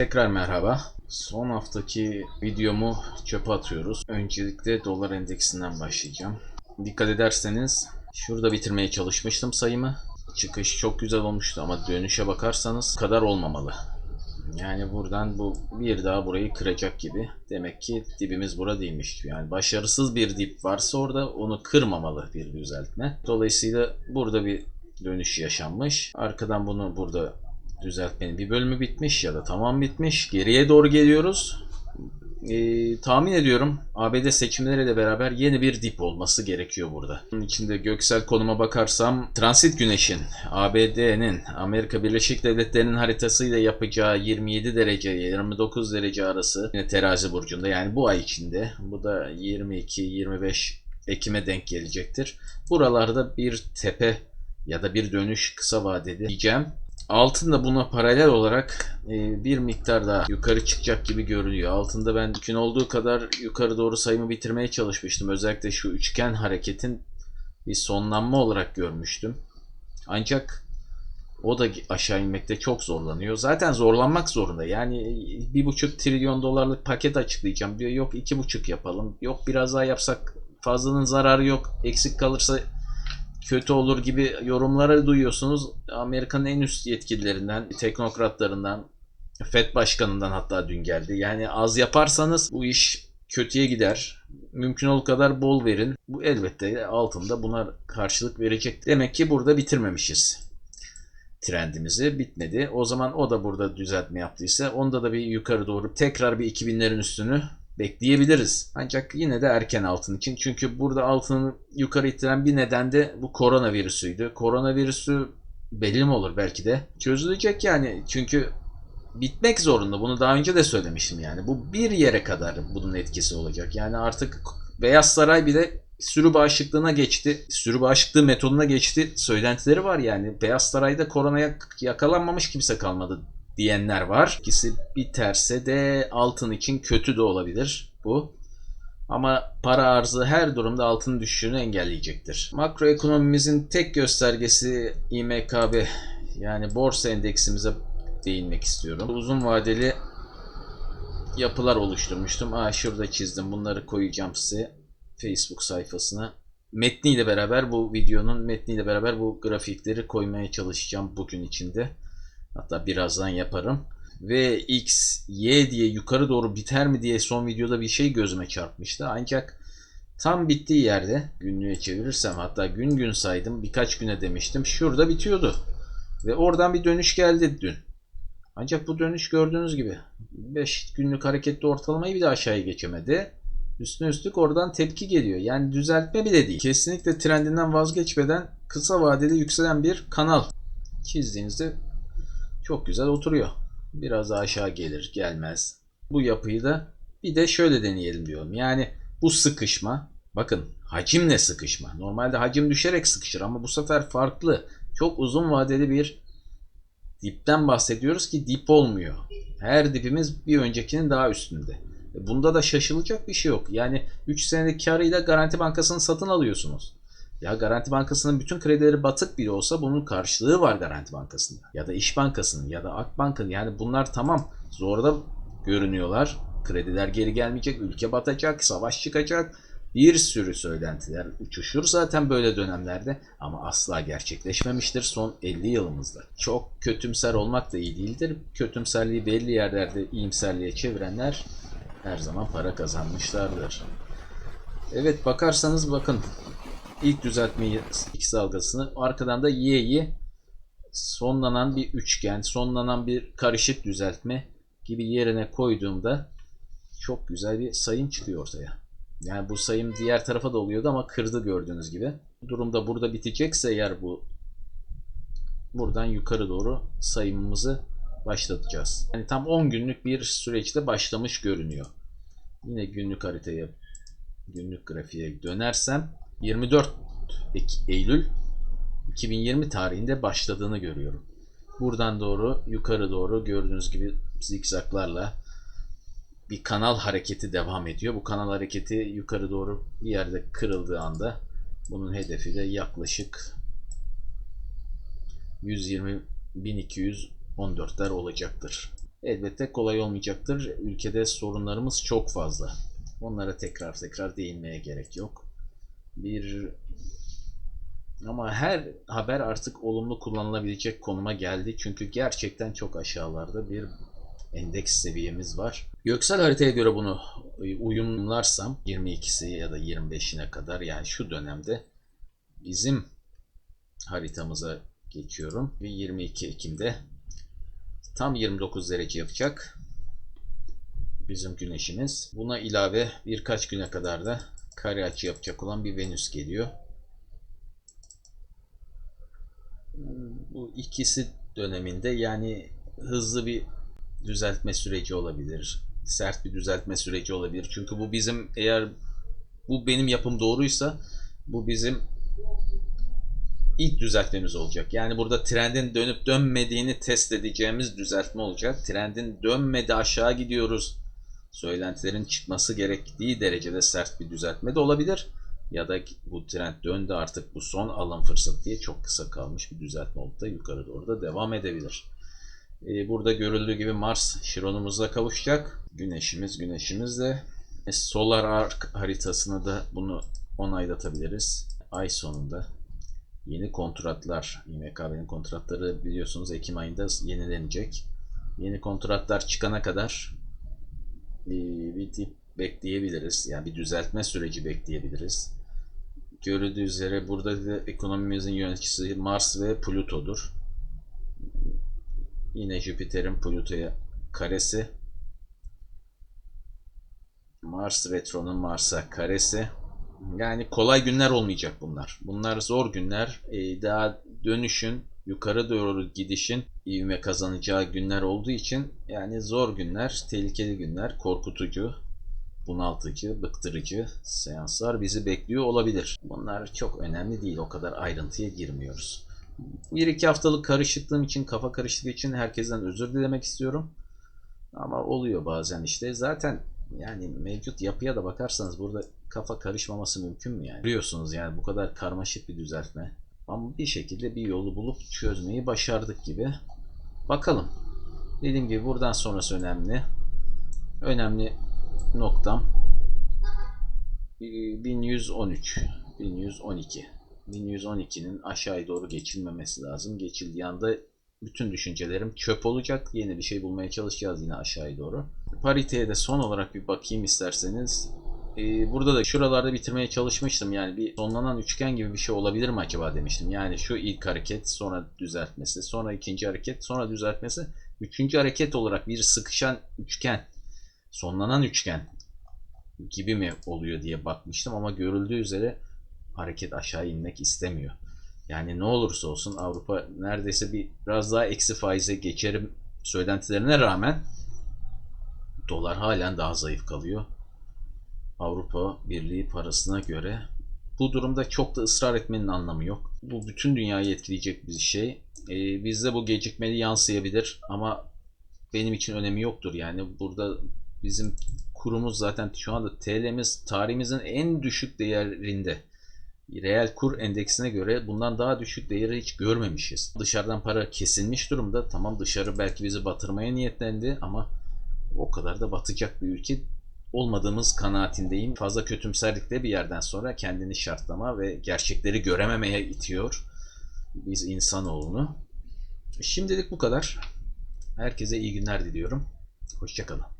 Tekrar merhaba. Son haftaki videomu çöpe atıyoruz. Öncelikle dolar endeksinden başlayacağım. Dikkat ederseniz şurada bitirmeye çalışmıştım sayımı. Çıkış çok güzel olmuştu ama dönüşe bakarsanız kadar olmamalı. Yani buradan bu bir daha burayı kıracak gibi. Demek ki dibimiz bura değilmiş. Yani başarısız bir dip varsa orada onu kırmamalı bir düzeltme. Dolayısıyla burada bir dönüş yaşanmış. Arkadan bunu burada düzeltmenin bir bölümü bitmiş ya da tamam bitmiş. Geriye doğru geliyoruz. Ee, tahmin ediyorum ABD seçimleriyle beraber yeni bir dip olması gerekiyor burada. Bunun içinde göksel konuma bakarsam transit güneşin ABD'nin Amerika Birleşik Devletleri'nin haritasıyla yapacağı 27 derece 29 derece arası yine terazi burcunda yani bu ay içinde bu da 22-25 Ekim'e denk gelecektir. Buralarda bir tepe ya da bir dönüş kısa vadeli diyeceğim. Altın da buna paralel olarak e, bir miktar daha yukarı çıkacak gibi görünüyor. Altında ben mümkün olduğu kadar yukarı doğru sayımı bitirmeye çalışmıştım. Özellikle şu üçgen hareketin bir sonlanma olarak görmüştüm. Ancak o da aşağı inmekte çok zorlanıyor. Zaten zorlanmak zorunda. Yani bir buçuk trilyon dolarlık paket açıklayacağım diyor. Yok iki buçuk yapalım. Yok biraz daha yapsak fazlanın zararı yok. Eksik kalırsa kötü olur gibi yorumları duyuyorsunuz. Amerika'nın en üst yetkililerinden, teknokratlarından, FED başkanından hatta dün geldi. Yani az yaparsanız bu iş kötüye gider. Mümkün olduğu kadar bol verin. Bu elbette altında buna karşılık verecek. Demek ki burada bitirmemişiz trendimizi bitmedi. O zaman o da burada düzeltme yaptıysa onda da bir yukarı doğru tekrar bir 2000'lerin üstünü bekleyebiliriz. Ancak yine de erken altın için. Çünkü burada altını yukarı ittiren bir neden de bu koronavirüsüydü. Koronavirüsü belli mi olur belki de. Çözülecek yani. Çünkü bitmek zorunda. Bunu daha önce de söylemiştim yani. Bu bir yere kadar bunun etkisi olacak. Yani artık Beyaz Saray bile sürü bağışıklığına geçti. Sürü bağışıklığı metoduna geçti. Söylentileri var yani. Beyaz Saray'da koronaya yakalanmamış kimse kalmadı diyenler var. İkisi biterse de altın için kötü de olabilir bu. Ama para arzı her durumda altın düşüşünü engelleyecektir. Makroekonomimizin tek göstergesi İMKB yani borsa endeksimize değinmek istiyorum. Uzun vadeli yapılar oluşturmuştum. Aa şurada çizdim. Bunları koyacağım size Facebook sayfasına. Metniyle beraber bu videonun metniyle beraber bu grafikleri koymaya çalışacağım bugün içinde. Hatta birazdan yaparım. Ve X, Y diye yukarı doğru biter mi diye son videoda bir şey gözüme çarpmıştı. Ancak tam bittiği yerde günlüğe çevirirsem hatta gün gün saydım birkaç güne demiştim. Şurada bitiyordu. Ve oradan bir dönüş geldi dün. Ancak bu dönüş gördüğünüz gibi 5 günlük hareketli ortalamayı bir de aşağıya geçemedi. Üstüne üstlük oradan tepki geliyor. Yani düzeltme bile değil. Kesinlikle trendinden vazgeçmeden kısa vadeli yükselen bir kanal çizdiğinizde çok güzel oturuyor. Biraz aşağı gelir gelmez. Bu yapıyı da bir de şöyle deneyelim diyorum. Yani bu sıkışma bakın hacimle sıkışma. Normalde hacim düşerek sıkışır ama bu sefer farklı. Çok uzun vadeli bir dipten bahsediyoruz ki dip olmuyor. Her dipimiz bir öncekinin daha üstünde. Bunda da şaşılacak bir şey yok. Yani 3 senelik karıyla Garanti Bankası'nı satın alıyorsunuz. Ya Garanti Bankası'nın bütün kredileri batık bile olsa bunun karşılığı var Garanti Bankası'nda. Ya da İş Bankası'nın ya da Akbank'ın yani bunlar tamam zorda görünüyorlar. Krediler geri gelmeyecek, ülke batacak, savaş çıkacak. Bir sürü söylentiler uçuşur zaten böyle dönemlerde ama asla gerçekleşmemiştir son 50 yılımızda. Çok kötümser olmak da iyi değildir. Kötümserliği belli yerlerde iyimserliğe çevirenler her zaman para kazanmışlardır. Evet bakarsanız bakın ilk düzeltmeyi X dalgasını arkadan da Y'yi sonlanan bir üçgen, sonlanan bir karışık düzeltme gibi yerine koyduğumda çok güzel bir sayım çıkıyor ortaya. Yani bu sayım diğer tarafa da oluyordu ama kırdı gördüğünüz gibi. Durumda burada bitecekse eğer bu buradan yukarı doğru sayımımızı başlatacağız. Yani tam 10 günlük bir süreçte başlamış görünüyor. Yine günlük haritaya, günlük grafiğe dönersem 24 Eylül 2020 tarihinde başladığını görüyorum. Buradan doğru yukarı doğru gördüğünüz gibi zikzaklarla bir kanal hareketi devam ediyor. Bu kanal hareketi yukarı doğru bir yerde kırıldığı anda bunun hedefi de yaklaşık 120 1214'ler olacaktır. elbette kolay olmayacaktır. Ülkede sorunlarımız çok fazla. Onlara tekrar tekrar değinmeye gerek yok. Bir ama her haber artık olumlu kullanılabilecek konuma geldi. Çünkü gerçekten çok aşağılarda bir endeks seviyemiz var. Göksel haritaya göre bunu e, uyumlarsam 22'si ya da 25'ine kadar yani şu dönemde bizim haritamıza geçiyorum ve 22 Ekim'de tam 29 derece yapacak bizim güneşimiz. Buna ilave birkaç güne kadar da kare açı yapacak olan bir Venüs geliyor. Bu ikisi döneminde yani hızlı bir düzeltme süreci olabilir. Sert bir düzeltme süreci olabilir. Çünkü bu bizim eğer bu benim yapım doğruysa bu bizim ilk düzeltmemiz olacak. Yani burada trendin dönüp dönmediğini test edeceğimiz düzeltme olacak. Trendin dönmedi aşağı gidiyoruz. Söylentilerin çıkması gerektiği derecede sert bir düzeltme de olabilir. Ya da bu trend döndü artık bu son alım fırsatı diye çok kısa kalmış bir düzeltme olup da yukarı doğru da devam edebilir. Ee, burada görüldüğü gibi Mars Şiron'umuzla kavuşacak. Güneşimiz güneşimiz de. E, Solar Arc haritasını da bunu onaylatabiliriz. Ay sonunda yeni kontratlar, İMKB'nin kontratları biliyorsunuz Ekim ayında yenilenecek. Yeni kontratlar çıkana kadar bir, dip bekleyebiliriz. Yani bir düzeltme süreci bekleyebiliriz. Görüldüğü üzere burada da ekonomimizin yöneticisi Mars ve Plüto'dur. Yine Jüpiter'in Plüto'ya karesi. Mars Retro'nun Mars'a karesi. Yani kolay günler olmayacak bunlar. Bunlar zor günler. Ee, daha dönüşün, yukarı doğru gidişin ivme kazanacağı günler olduğu için yani zor günler, tehlikeli günler, korkutucu, bunaltıcı, bıktırıcı seanslar bizi bekliyor olabilir. Bunlar çok önemli değil. O kadar ayrıntıya girmiyoruz. Bir iki haftalık karışıklığım için, kafa karışıklığı için herkesten özür dilemek istiyorum. Ama oluyor bazen işte. Zaten yani mevcut yapıya da bakarsanız burada kafa karışmaması mümkün mü yani? Biliyorsunuz yani bu kadar karmaşık bir düzeltme. Ama bir şekilde bir yolu bulup çözmeyi başardık gibi. Bakalım. Dediğim gibi buradan sonrası önemli. Önemli noktam 1113 1112 1112'nin aşağıya doğru geçilmemesi lazım. Geçildiği anda bütün düşüncelerim çöp olacak. Yeni bir şey bulmaya çalışacağız yine aşağıya doğru. Pariteye de son olarak bir bakayım isterseniz. Ee, burada da şuralarda bitirmeye çalışmıştım. Yani bir sonlanan üçgen gibi bir şey olabilir mi acaba demiştim. Yani şu ilk hareket, sonra düzeltmesi, sonra ikinci hareket, sonra düzeltmesi. Üçüncü hareket olarak bir sıkışan üçgen, sonlanan üçgen gibi mi oluyor diye bakmıştım. Ama görüldüğü üzere hareket aşağı inmek istemiyor. Yani ne olursa olsun Avrupa neredeyse bir biraz daha eksi faize geçerim söylentilerine rağmen dolar halen daha zayıf kalıyor. Avrupa Birliği parasına göre bu durumda çok da ısrar etmenin anlamı yok. Bu bütün dünyayı etkileyecek bir şey. Ee, bizde bu gecikmeli yansıyabilir ama benim için önemi yoktur. Yani burada bizim kurumuz zaten şu anda TL'miz tarihimizin en düşük değerinde. Reel kur endeksine göre bundan daha düşük değeri hiç görmemişiz. Dışarıdan para kesilmiş durumda. Tamam dışarı belki bizi batırmaya niyetlendi ama o kadar da batacak bir ülke olmadığımız kanaatindeyim. Fazla kötümserlik de bir yerden sonra kendini şartlama ve gerçekleri görememeye itiyor biz insanoğlunu. Şimdilik bu kadar. Herkese iyi günler diliyorum. Hoşçakalın.